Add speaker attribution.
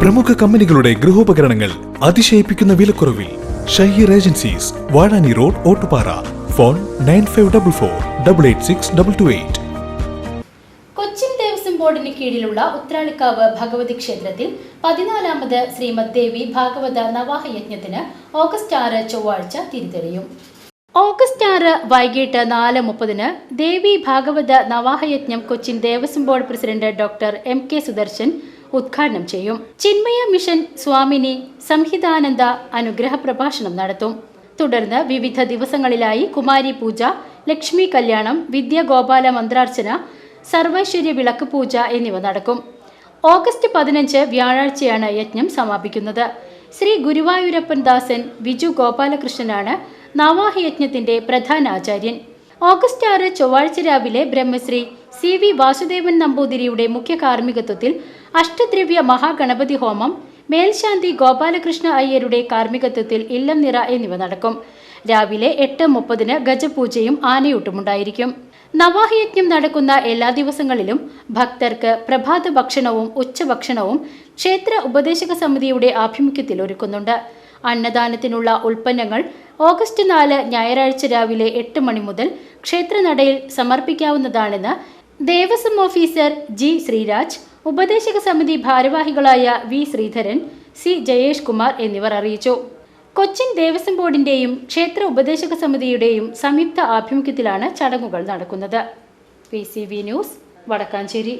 Speaker 1: പ്രമുഖ കമ്പനികളുടെ ഗൃഹോപകരണങ്ങൾ അതിശയിപ്പിക്കുന്ന വിലക്കുറവിൽ Shaheer agencies Vazhani road Ottupara. Phone nine five double four double eight six double two eight.
Speaker 2: Cochin Devaswom ബോർഡിന് കീഴിലുള്ള ഉത്രാളിക്കാവ് ഭഗവതി ക്ഷേത്രത്തിൽ പതിനാലാമത് ശ്രീമദ് ദേവി ഭാഗവത നവാഹ യജ്ഞത്തിന് ഓഗസ്റ്റ് ആറ് ചൊവ്വാഴ്ച തിരിതെളിയും. ഓഗസ്റ്റ് ആറ് വൈകിട്ട് നാല് മുപ്പതിന് Devi Bhagavata നവാഹയജ്ഞം Cochin Devaswom board president doctor M K Sudarshan ഉദ്ഘാടനം ചെയ്യും. ചിന്മയ മിഷൻ സ്വാമിനി സംഹിതാനന്ദ അനുഗ്രഹ പ്രഭാഷണം നടത്തും. തുടർന്ന് വിവിധ ദിവസങ്ങളിലായി കുമാരി പൂജ ലക്ഷ്മി കല്യാണം വിദ്യാഗോപാല മന്ത്രാർച്ചന സർവൈശ്വര്യ വിളക്ക് പൂജ എന്നിവ നടക്കും. ഓഗസ്റ്റ് പതിനഞ്ച് വ്യാഴാഴ്ചയാണ് യജ്ഞം സമാപിക്കുന്നത്. ശ്രീ ഗുരുവായൂരപ്പൻ ദാസൻ വിജു ഗോപാലകൃഷ്ണനാണ് നവാഹയജ്ഞത്തിന്റെ പ്രധാന ആചാര്യൻ. ഓഗസ്റ്റ് ആറ് ചൊവ്വാഴ്ച രാവിലെ ബ്രഹ്മശ്രീ സി വി വാസുദേവൻ നമ്പൂതിരിയുടെ മുഖ്യ കാർമ്മികത്വത്തിൽ അഷ്ടദ്രവ്യ മഹാഗണപതി ഹോമം മേൽശാന്തി ഗോപാലകൃഷ്ണ അയ്യരുടെ കാർമ്മികത്വത്തിൽ ഇല്ലം നിറ എന്നിവ നടക്കും. രാവിലെ എട്ട് മുപ്പതിന് ഗജപൂജയും ആനയൂട്ടുമുണ്ടായിരിക്കും. നവാഹയജ്ഞം നടക്കുന്ന എല്ലാ ദിവസങ്ങളിലും ഭക്തർക്ക് പ്രഭാത ഭക്ഷണവും ഉച്ചഭക്ഷണവും ക്ഷേത്ര ഉപദേശക സമിതിയുടെ ആഭിമുഖ്യത്തിൽ ഒരുക്കുന്നുണ്ട്. അന്നദാനത്തിനുള്ള ഉൽപ്പന്നങ്ങൾ ഓഗസ്റ്റ് നാല് ഞായറാഴ്ച രാവിലെ എട്ട് മണി മുതൽ ക്ഷേത്രനടയിൽ സമർപ്പിക്കാവുന്നതാണെന്ന് ദേവസ്വം ഓഫീസർ ജി ശ്രീരാജ് ഉപദേശക സമിതി ഭാരവാഹികളായ വി ശ്രീധരൻ സി ജയേഷ് കുമാർ എന്നിവർ അറിയിച്ചു. കൊച്ചിൻ ദേവസ്വം ബോർഡിന്റെയും ക്ഷേത്ര ഉപദേശക സമിതിയുടെയും സംയുക്ത ആഭിമുഖ്യത്തിലാണ് ചടങ്ങുകൾ നടക്കുന്നത്. P news Vadakkanchery.